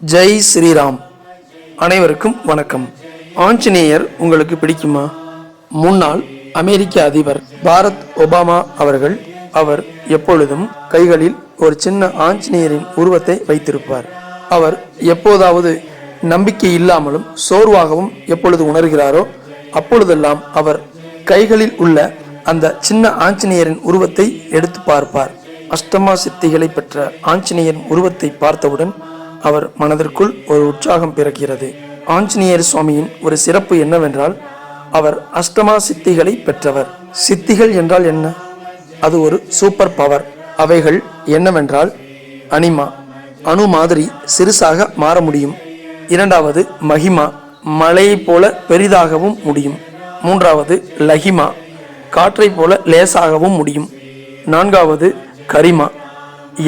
ஜெய் ஸ்ரீராம். அனைவருக்கும் வணக்கம். ஆஞ்சநேயர் உங்களுக்கு பிடிக்குமா? முன்னாள் அமெரிக்க அதிபர் பாரத் ஒபாமா அவர்கள் அவர் எப்பொழுதும் கைகளில் ஒரு சின்ன ஆஞ்சநேயரின் உருவத்தை வைத்திருப்பார். அவர் எப்போதாவது நம்பிக்கை இல்லாமலும் சோர்வாகவும் எப்பொழுது உணர்கிறாரோ அப்பொழுதெல்லாம் அவர் கைகளில் உள்ள அந்த சின்ன ஆஞ்சநேயரின் உருவத்தை எடுத்து பார்ப்பார். அஷ்டமா சித்திகளை பெற்ற ஆஞ்சநேயரின் உருவத்தை பார்த்தவுடன் அவர் மனதிற்குள் ஒரு உற்சாகம் பிறக்கிறது. ஆஞ்சநேயர் சுவாமியின் ஒரு சிறப்பு என்னவென்றால் அவர் அஷ்டமா சித்திகளை பெற்றவர். சித்திகள் என்றால் என்ன? அது ஒரு சூப்பர் பவர் அவைகள் என்னவென்றால் அனிமா அணு மாதிரி சிறுசாக மாற முடியும். இரண்டாவது மகிமா மலையைப் போல பெரிதாகவும் முடியும். மூன்றாவது லஹிமா காற்றைப் போல லேசாகவும் முடியும். நான்காவது கரிமா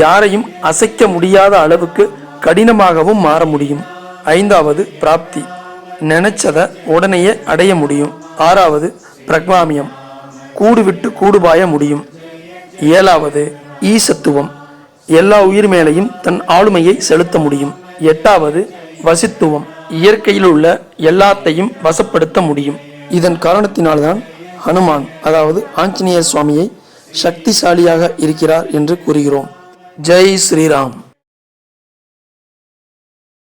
யாரையும் அசைக்க முடியாத அளவுக்கு கடினமாகவும் மாற முடியும். ஐந்தாவது பிராப்தி. நினைச்சத உடனேயே அடைய முடியும். ஆறாவது பிரக்வாமியம் கூடு விட்டு கூடுபாய முடியும். ஏழாவது ஈசத்துவம். எல்லா உயிர் மேலையும் தன் ஆளுமையை செலுத்த முடியும். எட்டாவது வசித்துவம். இயற்கையில் உள்ள எல்லாத்தையும் வசப்படுத்த முடியும். இதன் காரணத்தினால்தான் ஹனுமான் அதாவது ஆஞ்சநேயர் சுவாமியை சக்திசாலியாக இருக்கிறார் என்று கூறுகிறோம். ஜெய் ஸ்ரீராம்.